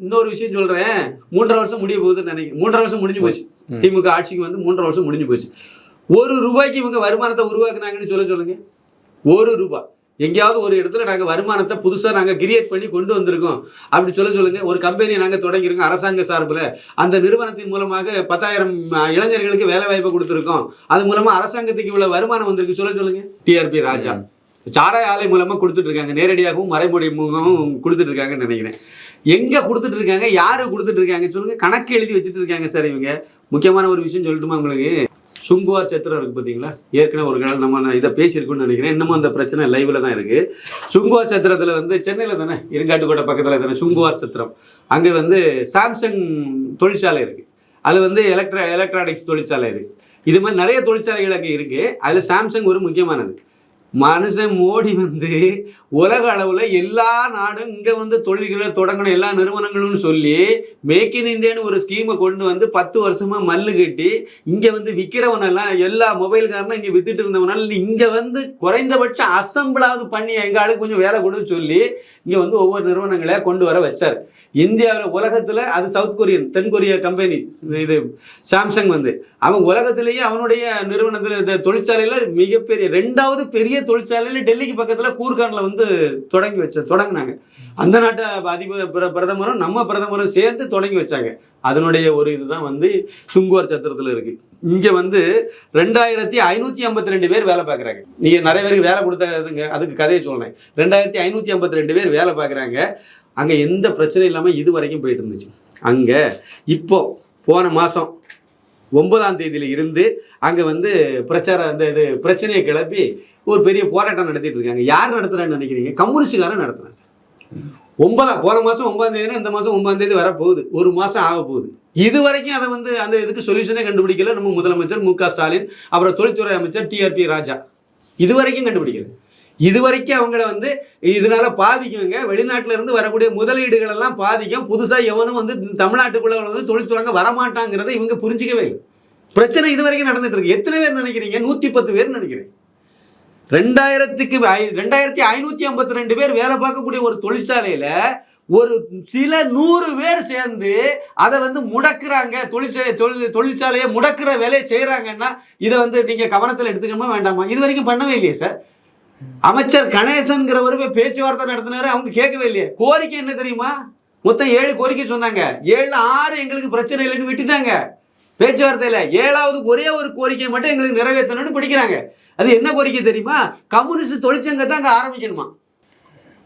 இன்னொரு விஷயம் சொல்றேன். மூன்றரை வருஷம் முடிய போகுதுன்னு நினைக்கிறேன். மூன்றரை வருஷம் முடிஞ்சு போச்சு. திமுக ஆட்சிக்கு வந்து மூன்றரை வருஷம் முடிஞ்சு போச்சு. ஒரு ரூபாய்க்கு இவங்க வருமானத்தை உருவாக்குனாங்கன்னு சொல்ல சொல்லுங்க. ஒரு ரூபாய். எங்கேயாவது ஒரு இடத்துல நாங்கள் வருமானத்தை புதுசாக நாங்கள் கிரியேட் பண்ணி கொண்டு வந்திருக்கோம். அப்படி சொல்ல சொல்லுங்க. ஒரு கம்பெனி நாங்கள் தொடங்கியிருக்கோம். அரசாங்க சார்பில். அந்த நிறுவனத்தின் மூலமாக பத்தாயிரம் இளைஞர்களுக்கு வேலை வாய்ப்பை கொடுத்துருக்கோம். அது மூலமாக அரசாங்கத்துக்கு இவ்வளோ வருமானம் வந்திருக்கு. சொல்ல சொல்லுங்க. டிஆர்பி ராஜா. சாராய ஆலை மூலமாக கொடுத்துட்டு இருக்காங்க நேரடியாகவும் மறைமுறை மூலமாகவும் கொடுத்துட்டு இருக்காங்கன்னு நினைக்கிறேன். எங்கே கொடுத்துட்டு இருக்காங்க யாரு கொடுத்துட்டு இருக்காங்க சொல்லுங்க. கணக்கு எழுதி வச்சுட்டு இருக்காங்க சார் இவங்க. முக்கியமான ஒரு விஷயம் சொல்லட்டுமா உங்களுக்கு? சுங்குவார் சத்திரம் இருக்கு பார்த்தீங்களா? ஏற்கனவே ஒரு கடல் நம்ம இதை பேசியிருக்கோம்னு நினைக்கிறேன். இன்னமும் அந்த பிரச்சனை லைவ்ல தான் இருக்கு. சுங்குவார் சத்திரத்தில் வந்து சென்னையில் தானே? இருங்காட்டுக்கோட்டை பக்கத்தில் தானே? சுங்குவார் சத்திரம். அங்கே வந்து சாம்சங் தொழிற்சாலை இருக்கு. அது வந்து எலக்ட்ரா எலக்ட்ரானிக்ஸ் தொழிற்சாலை இருக்கு. இது மாதிரி நிறைய தொழிற்சாலைகள் அங்கே இருக்கு. அதில் சாம்சங் ஒரு முக்கியமானது. மனுஷன் மோடி வந்து உலக அளவில் எல்லா நாடும் இங்கே வந்து தொழில்களை தொடங்கணும் எல்லா நிறுவனங்களும் சொல்லி மேக் இன் இந்தியான்னு ஒரு ஸ்கீமை கொண்டு வந்து பத்து வருஷமாக மல்லு கட்டி இங்கே வந்து விற்கிறவனெல்லாம் எல்லா மொபைல்காரனும் இங்கே வித்துட்டு இருந்தவனால இங்கே வந்து குறைந்தபட்சம் அசம்பிளாவது பண்ணி எங்கள் ஆளுக்கு கொஞ்சம் வேலை கொடுன்னு சொல்லி இங்கே வந்து ஒவ்வொரு நிறுவனங்களை கொண்டு வர வச்சார். இந்தியாவில் உலகத்தில் அது சவுத் கொரியன் தென் கொரிய கம்பெனி இது சாம்சங் வந்து. அவன் உலகத்திலேயே அவனுடைய நிறுவனத்தில் இந்த தொழிற்சாலையில் மிகப்பெரிய ரெண்டாவது பெரிய தொழிற்சாலையில் டெல்லிக்கு பக்கத்தில் கூர்கானில் வந்து தொடங்கி வச்ச தொடங்கினாங்க. அந்த நாட்டு அதிபர் பிரதமரும் நம்ம பிரதமரும் சேர்ந்து தொடங்கி வச்சாங்க. அதனுடைய ஒரு இதுதான் வந்து சுங்குவார் சத்திரத்தில் இருக்கு. இங்கே வந்து ரெண்டாயிரத்தி ஐநூற்றி ஐம்பத்தி ரெண்டு பேர் வேலை பார்க்குறாங்க நீங்கள் நிறைய பேருக்கு வேலை கொடுத்ததுங்க அதுக்கு கதையை சொல்றேன். ரெண்டாயிரத்தி ஐநூற்றி ஐம்பத்தி ரெண்டு பேர் வேலை பார்க்குறாங்க அங்கே எந்த பிரச்சனையும் இல்லாமல் இது வரைக்கும் போயிட்டு இருந்துச்சு. அங்கே இப்போ போன மாதம் ஒன்பதாம் தேதியில இருந்து அங்கே வந்து பிரச்சாரம் அந்த இது பிரச்சனையை கிளப்பி ஒரு பெரிய போராட்டம் நடத்திட்டு இருக்காங்க. யார் நடத்துறான்னு நினைக்கிறீங்க? கம்யூனிஸ்டுக்காரன் நடத்துறான் சார். ஒன்பதாம் போன மாதம் ஒன்பதாம் தேதினா இந்த மாதம் ஒன்பதாம் தேதி வரப்போகுது. ஒரு மாதம் ஆக போகுது. இது வரைக்கும் அதை வந்து அந்த இதுக்கு சொல்யூஷனே கண்டுபிடிக்கல. நம்ம முதலமைச்சர் மு க ஸ்டாலின் அப்புறம் தொழில்துறை அமைச்சர் டிஆர்பி ராஜா. இது வரைக்கும் கண்டுபிடிக்கல. இது வரைக்கும் அவங்கள வந்து இதனால பாதிக்குங்க. வெளிநாட்டில இருந்து வரக்கூடிய முதலீடுகள் எல்லாம் பாதிக்கும். புதுசா எவனும் வந்து தமிழ்நாட்டுக்குள்ள வந்து தொழில் தொடங்க இவங்க புரிஞ்சிக்கவே இல்லை. பிரச்சனை இது வரைக்கும் நடந்துட்டு இருக்கு. எத்தனை பேர் நினைக்கிறீங்க? நூத்தி பத்து பேர் நினைக்கிறேன். ரெண்டாயிரத்துக்கு ரெண்டாயிரத்தி ஐநூத்தி ஐம்பத்தி ரெண்டு பேர் வேலை பார்க்கக்கூடிய ஒரு தொழிற்சாலையில ஒரு சில நூறு பேர் சேர்ந்து அதை வந்து முடக்கிறாங்க. தொழிற்சாலை தொழில் தொழிற்சாலையை முடக்கிற வேலையை செய்கிறாங்கன்னா இதை வந்து நீங்கள் கவனத்தில் எடுத்துக்கணுமா வேண்டாமா? இது வரைக்கும் பண்ணவே இல்லையே சார். அமைச்சர் கணேசன்கிறவரு போய் பேச்சுவார்த்தை நடத்தினாரு அவங்க கேட்கவே இல்லையே. கோரிக்கை என்ன தெரியுமா? மொத்தம் ஏழு கோரிக்கை சொன்னாங்க. ஏழு ஆறு எங்களுக்கு பிரச்சனை இல்லைன்னு விட்டுட்டாங்க. பேச்சுவார்த்தையில ஏழாவது ஒரே ஒரு கோரிக்கை மட்டும் எங்களுக்கு நிறைவேற்றணும்னு பிடிக்கிறாங்க. அது என்ன கோரிக்கை தெரியுமா? கம்யூனிஸ்ட் தொழிற்சங்கத்தை அங்கே ஆரம்பிக்கணுமா?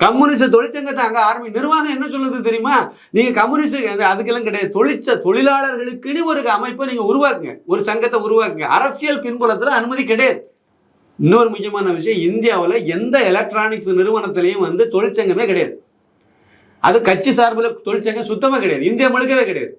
கம்யூனிஸ்ட் தொழிற்சங்கத்தை அங்கே ஆரம்பி நிர்வாகம் என்ன சொல்லுது தெரியுமா? நீங்கள் கம்யூனிஸ்ட் அதுக்கெல்லாம் கிடையாது. தொழிற்ச தொழிலாளர்களுக்குன்னு ஒரு அமைப்பை நீங்கள் உருவாக்குங்க. ஒரு சங்கத்தை உருவாக்குங்க. அரசியல் பின்புலத்தில் அனுமதி கிடையாது. இன்னொரு முக்கியமான விஷயம் இந்தியாவில் எந்த எலக்ட்ரானிக்ஸ் நிறுவனத்திலையும் வந்து தொழிற்சங்கமே கிடையாது. அது கட்சி சார்பில் தொழிற்சங்கம் சுத்தமாக கிடையாது. இந்தியா முழுக்கவே கிடையாது.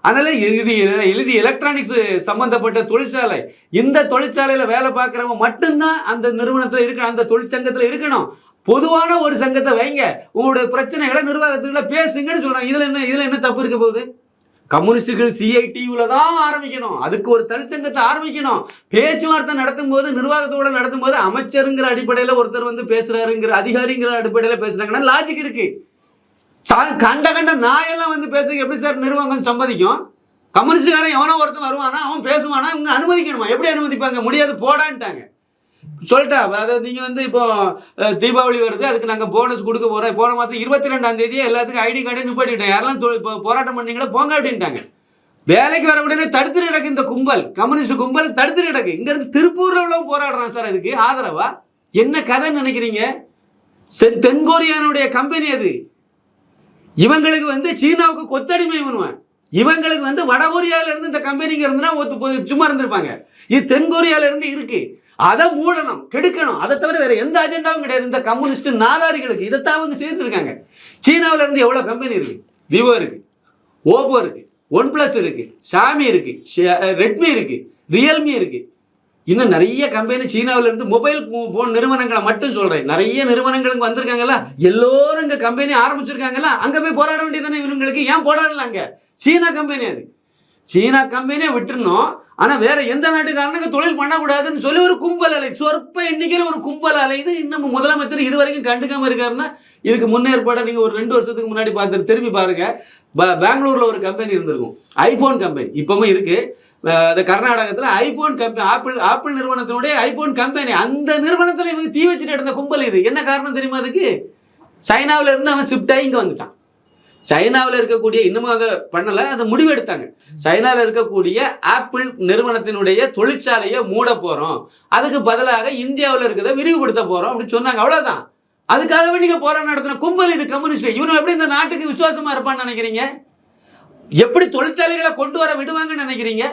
அதனால இது எழுதி எலக்ட்ரானிக்ஸ் சம்பந்தப்பட்ட தொழிற்சாலை இந்த தொழிற்சாலையில் வேலை பார்க்குறவங்க மட்டும்தான் அந்த நிறுவனத்தில் இருக்கணும் அந்த தொழிற்சங்கத்தில் இருக்கணும். பொதுவான ஒரு சங்கத்தை வைங்க. உங்களுடைய பிரச்சனைகளை நிர்வாகத்துக்குள்ள பேசுங்கன்னு சொல்கிறாங்க இதில் என்ன இதில் என்ன தப்பு இருக்க போகுது? கம்யூனிஸ்டுகள் சிஐடியூல தான் ஆரம்பிக்கணும். அதுக்கு ஒரு தனிச்சங்கத்தை ஆரம்பிக்கணும். பேச்சுவார்த்தை நடத்தும் போது நிர்வாகத்தோட நடத்தும் போது அமைச்சருங்கிற அடிப்படையில் ஒருத்தர் வந்து பேசுகிறாருங்கிற அதிகாரிங்கிற அடிப்படையில் பேசுகிறாங்கன்னா லாஜிக் இருக்குது சா- கண்ட கண்ட நாயெல்லாம் வந்து பேச எப்படி சார் நிர்வாகம் சம்மதிக்கும்? கம்யூனிஸ்டுக்காரன் எவனோ ஒருத்தன் வருவானா அவன் பேசுவானா இவங்க அனுமதிக்கணுமா? எப்படி அனுமதிப்பாங்க? முடியாது போடான்ட்டாங்க. சொல்லிட்டா அதாவது நீங்கள் வந்து இப்போ தீபாவளி வருது அதுக்கு நாங்கள் போனஸ் கொடுக்க போகிறோம் போன மாதம் இருபத்தி ரெண்டாம் தேதியே எல்லாத்துக்கும் ஐடி கார்டே நிப்பாட்டிவிட்டேன் யாரெல்லாம் தொழில் இப்போ போராட்டம் பண்ணீங்களோ போங்க அப்படின்ட்டாங்க வேலைக்கு வர உடனே தடுத்து கிடக்கு இந்த கும்பல் கம்யூனிஸ்ட் கும்பல் தடுத்து கிடக்கு இங்கேருந்து திருப்பூரில் உள்ளவங்க போராடுறான் சார் அதுக்கு. ஆதரவா? என்ன கதைன்னு நினைக்கிறீங்க? செ- தென்கொரியானுடைய கம்பெனி அது. இவங்களுக்கு வந்து சீனாவுக்கு கொத்தடிமை பண்ணுவேன் இவங்களுக்கு வந்து வட இருந்து இந்த கம்பெனிக்கு இருந்துன்னா ஒத்து சும்மா இருந்திருப்பாங்க. இது தென்கொரியால இருந்து இருக்கு. அதை மூடணும் கெடுக்கணும். அதை தவிர வேற எந்த அஜெண்டாவும் கிடையாது. இந்த கம்யூனிஸ்ட் நாதாரிகளுக்கு இதைத்தான் அவங்க செய்துட்டு இருக்காங்க சீனாவில இருந்து எவ்வளவு கம்பெனி இருக்கு? விவோ இருக்கு ஓப்போ இருக்கு ஒன் பிளஸ் இருக்கு சாமி இருக்கு ரெட்மி இருக்கு ரியல்மி இருக்கு. இன்னும் நிறைய கம்பெனி சீனாவில இருந்து மொபைல் போன் நிறுவனங்களை மட்டும் சொல்றேன். நிறைய நிறுவனங்களுக்கு வந்திருக்காங்கல்ல? எல்லோரும் இங்க கம்பெனி ஆரம்பிச்சிருக்காங்கல்ல? அங்க போய் போராட வேண்டியதானே இவங்களுக்கு? ஏன் போராடல அங்க? சீனா கம்பெனி அது. சீனா கம்பெனியை விட்டுறணும். ஆனால் வேற எந்த நாட்டுக்காரனுக்கு தொழில் பண்ணக்கூடாதுன்னு சொல்லி ஒரு கும்பல் அலை சொற்ப எண்ணிக்கையில் ஒரு கும்பல் அலையுது இன்னும் முதலமைச்சர் இது வரைக்கும் கண்டுக்காம இருக்காருன்னா இதுக்கு முன்னேற்பாடாக நீங்கள் ஒரு ரெண்டு வருஷத்துக்கு முன்னாடி பார்த்து திரும்பி பாருங்க. பெங்களூரில் ஒரு கம்பெனி இருந்திருக்கும். IPhone company. இப்போவும் இருக்கு. அஹ் இந்த கர்நாடகத்துல ஐபோன் கம்பெனி ஆப்பிள் ஆப்பிள் நிறுவனத்தினுடைய ஐபோன் கம்பெனி. அந்த நிறுவனத்தில் இவங்க தீ வச்சுட்டு இருந்த கும்பல் இது. என்ன காரணம் தெரியுமா அதுக்கு? சைனாவில் இருந்து அவன் ஷிஃப்ட் ஆகி இங்கே வந்துட்டான். சைனாவில் இருக்கக்கூடிய இன்னமும் அதை பண்ணலை அதை முடிவு எடுத்தாங்க சைனாவில் இருக்கக்கூடிய ஆப்பிள் நிறுவனத்தினுடைய தொழிற்சாலையை மூட போகிறோம் அதுக்கு பதிலாக இந்தியாவில் இருக்கிறத விரிவுபடுத்த போகிறோம் அப்படின்னு சொன்னாங்க. அவ்வளோதான் அதுக்காகவே நீங்கள் போராட்டம் நடத்தின கும்பல் இது கம்யூனிஸ்ட். இவனும் எப்படி இந்த நாட்டுக்கு விசுவாசமாக இருப்பான்னு நினைக்கிறீங்க? எப்படி தொழிற்சாலைகளை கொண்டு வர விடுவாங்கன்னு நினைக்கிறீங்க?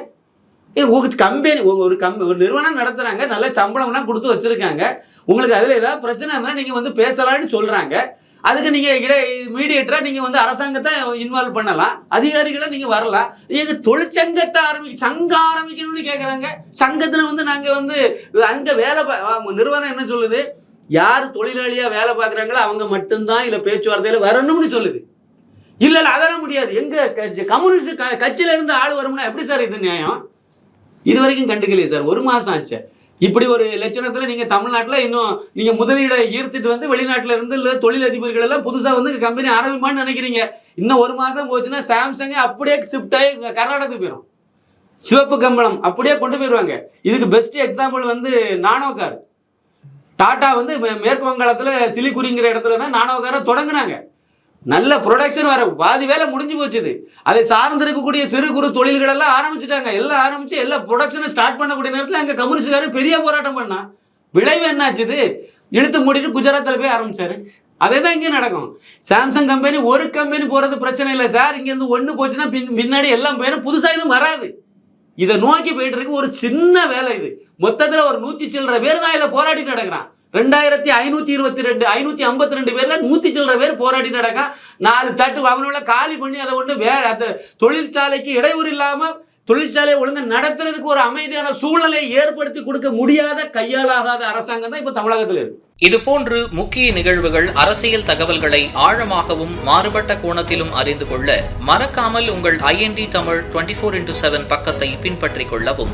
ஏ, உங்களுக்கு கம்பெனி ஒரு கம் ஒரு நிறுவனம் நடத்துகிறாங்க நல்ல சம்பளம்லாம் கொடுத்து வச்சுருக்காங்க. உங்களுக்கு அதில் ஏதாவது பிரச்சனை இருந்தால் நீங்கள் வந்து பேசலாம்னு சொல்கிறாங்க அதுக்கு நீங்கள் இடை மீடியேட்டராக நீங்கள் வந்து அரசாங்கத்தை இன்வால்வ் பண்ணலாம். அதிகாரிகளை நீங்கள் வரலாம். எங்கள் தொழிற்சங்கத்தை ஆரம்பி சங்கம் ஆரம்பிக்கணும்னு கேட்குறாங்க சங்கத்தில் வந்து நாங்கள் வந்து அங்கே வேலை பா- நிறுவனம் என்ன சொல்லுது? யார் தொழிலாளியாக வேலை பார்க்குறாங்களோ அவங்க மட்டும்தான் இல்லை பேச்சுவார்த்தையில் வரணும்னு சொல்லுது. இல்லை இல்லை அதெல்லாம் முடியாது. எங்கள் கட்சி- கம்யூனிஸ்ட் க- கட்சியிலேருந்து ஆள் வரும்னா எப்படி சார் இது நியாயம்? இது வரைக்கும் கண்டுக்கலையே சார். ஒரு மாதம் ஆச்சு. இப்படி ஒரு லட்சணத்தில் நீங்கள் தமிழ்நாட்டில் இன்னும் நீங்கள் முதலீடை ஈர்த்துட்டு வந்து வெளிநாட்டில் இருந்து இல்லை தொழில் அதிபர்கள் எல்லாம் புதுசாக வந்து கம்பெனி ஆரம்பிப்பான்னு நினைக்கிறீங்க. இன்னும் ஒரு மாதம் போச்சுன்னா சாம்சங்கை அப்படியே ஷிஃப்ட் ஆகி கர்நாடகத்துக்கு போயிடும் சிவப்பு கம்பளம் அப்படியே கொண்டு போயிடுவாங்க. இதுக்கு பெஸ்ட் எக்ஸாம்பிள் வந்து நானோ கார் டாட்டா வந்து மேற்கு வங்காளத்தில் சிலிகுரிங்கிற இடத்துல தான் நானோ காரை தொடங்கினாங்க. நல்ல ப்ரொடக்ஷன் வர பாதி வேலை முடிஞ்சு போச்சுது. அதை சார்ந்து இருக்கக்கூடிய சிறு குறு தொழில்கள் எல்லாம் ஆரம்பிச்சிட்டாங்க. எல்லாம் ஆரம்பிச்சு எல்லா ப்ரொடக்ஷனை ஸ்டார்ட் பண்ணக்கூடிய நேரத்தில் அங்கே கம்யூனிஸ்ட்காரர் பெரிய போராட்டம் பண்ணா. விளைவு என்னாச்சுது? இழுத்து மூடிட்டு குஜராத்தில் போய் ஆரம்பிச்சாரு. அதே தான் இங்கே நடக்கும். சாம்சங் கம்பெனி ஒரு கம்பெனி போகிறது பிரச்சனை இல்லை சார். இங்கேருந்து ஒன்று போச்சுன்னா பின் பின்னாடி எல்லாம் போயிடும் புதுசாக எதுவும் வராது. இதை நோக்கி போயிட்டு இருக்கு ஒரு சின்ன வேலை இது. மொத்தத்தில் ஒரு நூற்றி சில்லற பேர் தான் இதில் போராடி நடக்கிறான். ரெண்டாயிரத்தி ஐநூத்தி இருபத்தி ரெண்டு ஐநூத்தி ஐம்பத்தி ரெண்டு பேரில் நூத்தி சில்லற பேர் போராடி நடக்க நாலு தட்டு அவனோட காலி பண்ணி அதை ஒன்று வேற அந்த தொழிற்சாலைக்கு இடையூறு இல்லாமல் தொழிற்சாலையை ஒழுங்கா நடத்துறதுக்கு ஒரு அமைதியான சூழலை ஏற்படுத்தி கொடுக்க முடியாத கையாலாகாத அரசாங்கம் தான் இப்ப தமிழகத்துல இருக்கு. இதுபோன்று முக்கிய நிகழ்வுகள் அரசியல் தகவல்களை ஆழமாகவும் மாறுபட்ட கோணத்திலும் அறிந்து கொள்ள மறக்காமல் உங்கள் IND Tamil twenty four into seven பக்கத்தை பின்பற்றிக் கொள்ளவும்.